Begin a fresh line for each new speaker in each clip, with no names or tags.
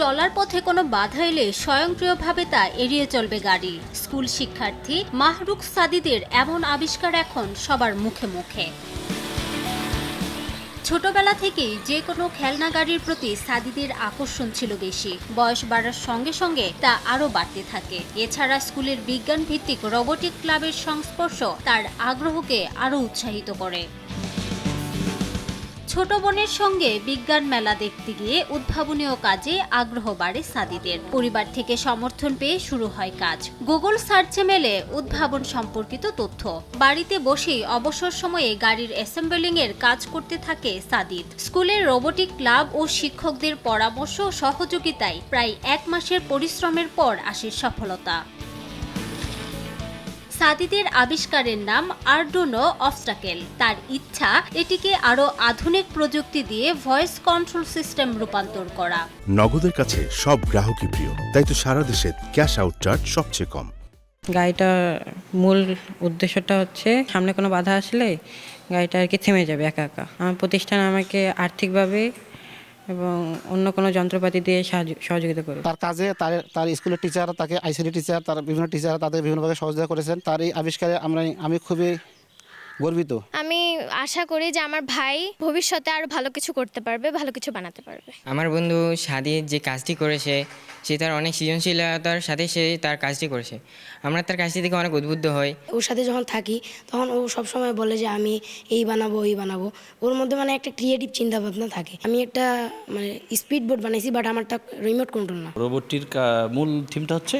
চলার পথে কোনো বাধা এলে স্বয়ংক্রিয়ভাবে তা এড়িয়ে চলবে গাড়ি। স্কুল শিক্ষার্থী মাহরুখ সাদিদের এমন আবিষ্কার এখন সবার মুখে মুখে। ছোটবেলা থেকেই যে কোনো খেলনা গাড়ির প্রতি সাদিদের আকর্ষণ ছিল বেশি। বয়স বাড়ার সঙ্গে সঙ্গে তা আরও বাড়তে থাকে। এছাড়া স্কুলের বিজ্ঞান ভিত্তিক রোবোটিক ক্লাবের সংস্পর্শ তার আগ্রহকে আরও উৎসাহিত করে। ছোট বোনের সঙ্গে বিজ্ঞান মেলা দেখতে গিয়ে উদ্ভাবনীয় কাজে আগ্রহ বাড়ে সাদিদের। পরিবার থেকে সমর্থন পেয়ে শুরু হয় কাজ। গুগল সার্চে মেলে উদ্ভাবন সম্পর্কিত তথ্য। বাড়িতে বসেই অবসর সময়ে গাড়ির অ্যাসেম্বলিং এর কাজ করতে থাকে সাদিদ। স্কুলের রোবোটিক ক্লাব ও শিক্ষকদের পরামর্শ সহযোগিতায় প্রায় এক মাসের পরিশ্রমের পর আসে সফলতা। সাদিদের আবিষ্কারের নাম আর্ডোনো অবস্টাকেল। তার ইচ্ছা এটিকে আরও আধুনিক প্রযুক্তি দিয়ে ভয়েস কন্ট্রোল সিস্টেম রূপান্তর করা।
নগদের কাছে সব গ্রাহকই প্রিয় তাই তো সারা দেশে ক্যাশ আউট চার্জ সবচেয়ে কম।
গাড়িটার মূল উদ্দেশ্যটা হচ্ছে সামনে কোনো বাধা আসলে গাড়িটা আর কি থেমে যাবে একা একা। আমার প্রতিষ্ঠান আমাকে আর্থিকভাবে এবং অন্য কোনো যন্ত্রপাতি দিয়ে সহযোগিতা করে।
তার কাজে তার তার স্কুলের টিচার তাকে আইসিডি টিচার তার বিভিন্ন টিচার তাদের বিভিন্নভাবে সহযোগিতা করেছেন। তার এই আবিষ্কারে আমরা আমি খুবই গর্বিত?
আমি আশা করি যে আমার ভাই ভবিষ্যতে আরও ভালো কিছু করতে পারবে ভালো কিছু বানাতে পারবে।
আমার বন্ধু সাদিদ যে কাজটি করেছে সে তার অনেক সৃজনশীলতার সাথে সে তার কাজটি করেছে। আমরা তার কাজটি দেখে অনেক উদ্বুদ্ধ হই।
ওর সাথে যখন থাকি তখন ও সবসময় বলে যে আমি এই বানাবো এই বানাবো। ওর মধ্যে মানে একটা ক্রিয়েটিভ চিন্তা ভাবনা থাকে। আমি একটা মানে স্পিড বোর্ড বানাইছি বাট আমারটা রিমোট কন্ট্রোল না।
রোবটটির মূল থিমটা হচ্ছে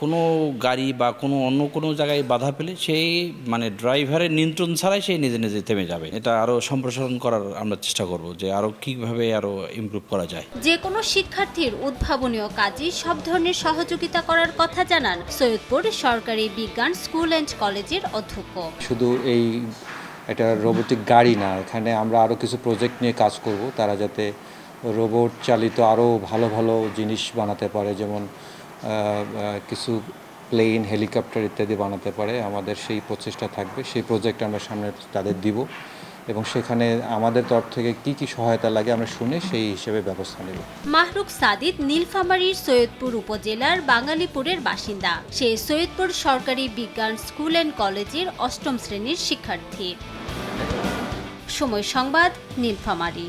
কোনো গাড়ি বা কোনো অন্য কোনো জায়গায় বাধা পেলে সেই মানে ড্রাইভারের নিয়ন্ত্রণ ছাড়াই সে নিজে নিজে থেমে যাবে। এটা আরও সম্প্রসারণ করার আমরা চেষ্টা করব যে আরও কীভাবে আরও ইমপ্রুভ করা যায়।
যে কোনো শিক্ষার্থীর উদ্ভাবনীয় কাজে সব ধরনের সহযোগিতা করার কথা জানান সৈয়দপুর সরকারি বিজ্ঞান স্কুল অ্যান্ড কলেজের অধ্যক্ষ।
শুধু এই একটা রোবোটিক গাড়ি না এখানে আমরা আরও কিছু প্রজেক্ট নিয়ে কাজ করব তারা যাতে রোবট চালিত আরও ভালো ভালো জিনিস বানাতে পারে যেমন কিছু প্লেন হেলিকপ্টার ইত্যাদি বানাতে পারে, আমাদের সেই প্রচেষ্টা থাকবে, সেই প্রজেক্ট আমরা সামনে তাদের দিব এবং সেখানে আমাদের তরফ থেকে কি কি সহায়তা লাগে আমরা শুনে সেই হিসেবে ব্যবস্থা নেব।
মাহরুখ সাদিদ নীলফামারীর সৈয়দপুর উপজেলার বাঙালিপুরের বাসিন্দা। সে সৈয়দপুর সরকারি বিজ্ঞান স্কুল অ্যান্ড কলেজের অষ্টম শ্রেণির শিক্ষার্থী। সময় সংবাদ, নীলফামারী।